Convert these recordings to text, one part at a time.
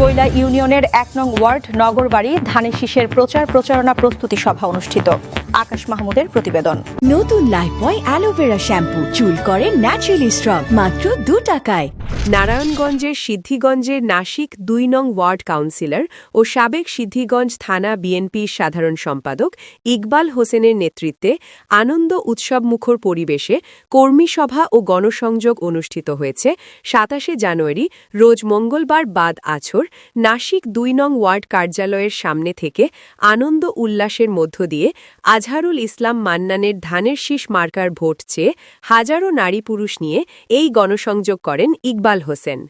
কৈলা ইউনিয়নের এক নং ওয়ার্ড, নগরবাড়ি, ধানের শীষের প্রচার প্রচারণা প্রস্তুতি সভা অনুষ্ঠিত। আকাশ মাহমুদের প্রতিবেদন। নতুন লাইফ লাইফবয় অ্যালোভেরা শ্যাম্পু। চুল করে ন্যাচারালি স্ট্রং মাত্র দু টাকায়। নারায়ণগঞ্জের সিদ্ধিগঞ্জের নাসিক দুই নং ওয়ার্ড কাউন্সিলর ও সাবেক সিদ্ধিগঞ্জ থানা বিএনপির সাধারণ সম্পাদক ইকবাল হোসেনের নেতৃত্বে আনন্দ উৎসবমুখর পরিবেশে কর্মী সভা ও গণসংযোগ অনুষ্ঠিত হয়েছে। সাতাশে জানুয়ারি, রোজ মঙ্গলবার বাদ আছর, নাসিক দুই নং ওয়ার্ড কার্যালয়ের সামনে থেকে আনন্দ উল্লাসের মধ্য দিয়ে আজহারুল ইসলাম মান্নানের ধানের শীষ মার্কার ভোট চেয়ে হাজারো নারী পুরুষ নিয়ে এই গণসংযোগ করেন ইকবাল হোসেন।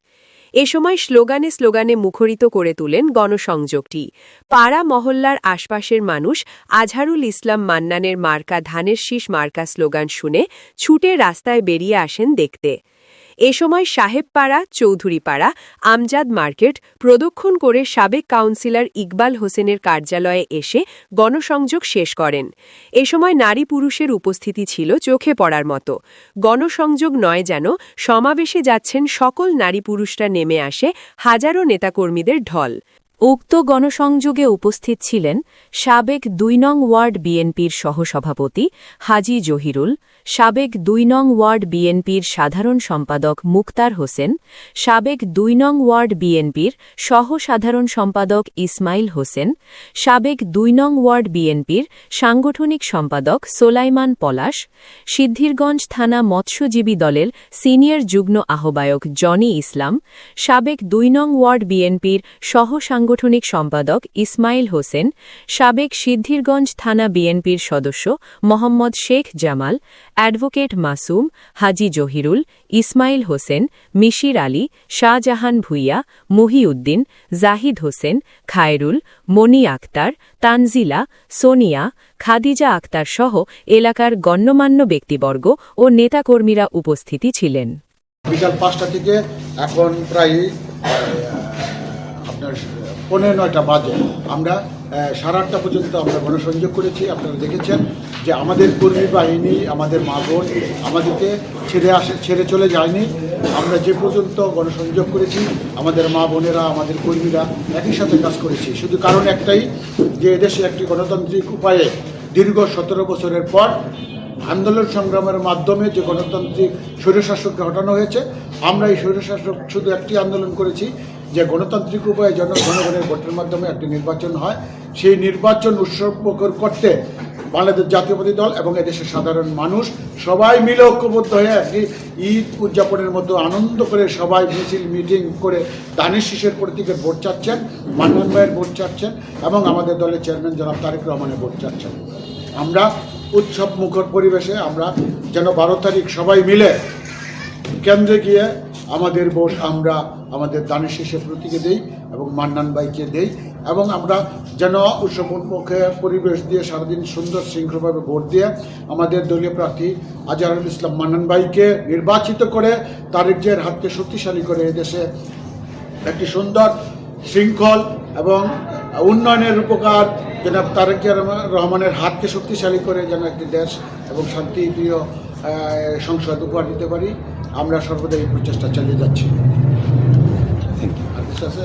এ সময় স্লোগানে স্লোগানে মুখরিত করে তুলেন গণসংযোগটি। পাড়া মহল্লার আশপাশের মানুষ আজহারুল ইসলাম মান্নানের মার্কা ধানের শীষ মার্কা স্লোগান শুনে ছুটে রাস্তায় বেরিয়ে আসেন দেখতে। এ সময় সাহেবপাড়া, চৌধুরীপাড়া, আমজাদ মার্কেট প্রদক্ষণ করে সাবেক কাউন্সিলর ইকবাল হোসেনের কার্যালয়ে এসে গণসংযোগ শেষ করেন। এ সময় নারী পুরুষের উপস্থিতি ছিল চোখে পড়ার মতো। গণসংযোগ নয় যেন সমাবেশে যাচ্ছেন সকল নারী পুরুষরা নেমে আসে হাজারো নেতাকর্মীদের ঢল। উক্ত গণসংযোগে উপস্থিত ছিলেন সাবেক দুই নং ওয়ার্ড বিএনপির সহসভাপতি হাজি জহিরুল, সাবেক দুই নং ওয়ার্ড বিএনপির সাধারণ সম্পাদক মুক্তার হোসেন, সাবেক দুই নং ওয়ার্ড বিএনপির সহ সাধারণ সম্পাদক ইসমাইল হোসেন, সাবেক দুই নং ওয়ার্ড বিএনপির সাংগঠনিক সম্পাদক সোলাইমান পলাশ, সিদ্ধিরগঞ্জ থানা মৎস্যজীবী দলের সিনিয়র যুগ্ম আহ্বায়ক জনি ইসলাম, সাবেক দুই নং ওয়ার্ড বিএনপির সহ সাংগঠনিক সম্পাদক ইসমাইল হোসেন, সাবেক সিদ্ধিরগঞ্জ থানা বিএনপির সদস্য মোহাম্মদ শেখ জামাল, অ্যাডভোকেট মাসুম, হাজি জহিরুল, ইসমাইল হোসেন, মিশির আলী, শাহজাহান ভুইয়া, মহিউদ্দিন, জাহিদ হোসেন, খায়রুল, মনি আক্তার, তানজিলা, সোনিয়া, খাদিজা আক্তার সহ এলাকার গণ্যমান্য ব্যক্তিবর্গ ও নেতাকর্মীরা উপস্থিতি ছিলেন। বিকাল পাঁচটা থেকে এখন প্রায় আপনার পনেরো নয়টা বাজে। আমরা সাড়ে আটটা পর্যন্ত আমরা গণসংযোগ করেছি। আপনারা দেখেছেন যে আমাদের কর্মী বাহিনী, আমাদের মা বোন আমাদেরকে ছেড়ে আসে, ছেড়ে চলে যায়নি। আমরা যে পর্যন্ত গণসংযোগ করেছি, আমাদের মা বোনেরা, আমাদের কর্মীরা একই সাথে কাজ করেছি। শুধু কারণ একটাই যে এদেশে একটি গণতান্ত্রিক উপায়ে দীর্ঘ সতেরো বছরের পর আন্দোলন সংগ্রামের মাধ্যমে যে গণতান্ত্রিক স্বৈরশাসককে হটানো হয়েছে, আমরা এই স্বৈরশাসক শুধু একটি আন্দোলন করেছি যে গণতান্ত্রিক উপায়ে জন জনগণের ভোটের মাধ্যমে একটি নির্বাচন হয়, সেই নির্বাচন উৎসবমুখর করতে বাংলাদেশ জাতীয়বাদী দল এবং এদেশের সাধারণ মানুষ সবাই মিলে ঐক্যবদ্ধ হয়ে একটি ঈদ উদযাপনের মতো আনন্দ করে সবাই মিছিল, মিটিং করে দানের শীষের প্রতীকের ভোট চাচ্ছেন, মান্নান ভাইয়ের ভোট চাচ্ছেন এবং আমাদের দলের চেয়ারম্যান জনাব তারেক রহমানের ভোট চাচ্ছেন। আমরা উৎসব মুখর পরিবেশে আমরা যেন বারো তারিখ সবাই মিলে কেন্দ্রে গিয়ে আমাদের ভোট আমরা আমাদের দানের শেষে প্রতীকে দেই এবং মান্নান বাইকে দেই এবং আমরা যেন উৎসবমুখে পরিবেশ দিয়ে সারাদিন সুন্দর শৃঙ্খলভাবে ভোট দিয়ে আমাদের দলীয় প্রার্থী আজহারুল ইসলাম মান্নান বাইকে নির্বাচিত করে তারেক জিয়ার হাতকে শক্তিশালী করে এদেশে একটি সুন্দর শৃঙ্খল এবং উন্নয়নের উপকার যেন তারেক রহমানের হাতকে শক্তিশালী করে যেন একটি দেশ এবং শান্তিপ্রিয় সংসদ উপহার দিতে পারি। আমরা সর্বদা এই প্রচেষ্টা চালিয়ে যাচ্ছি। আর কিছু আছে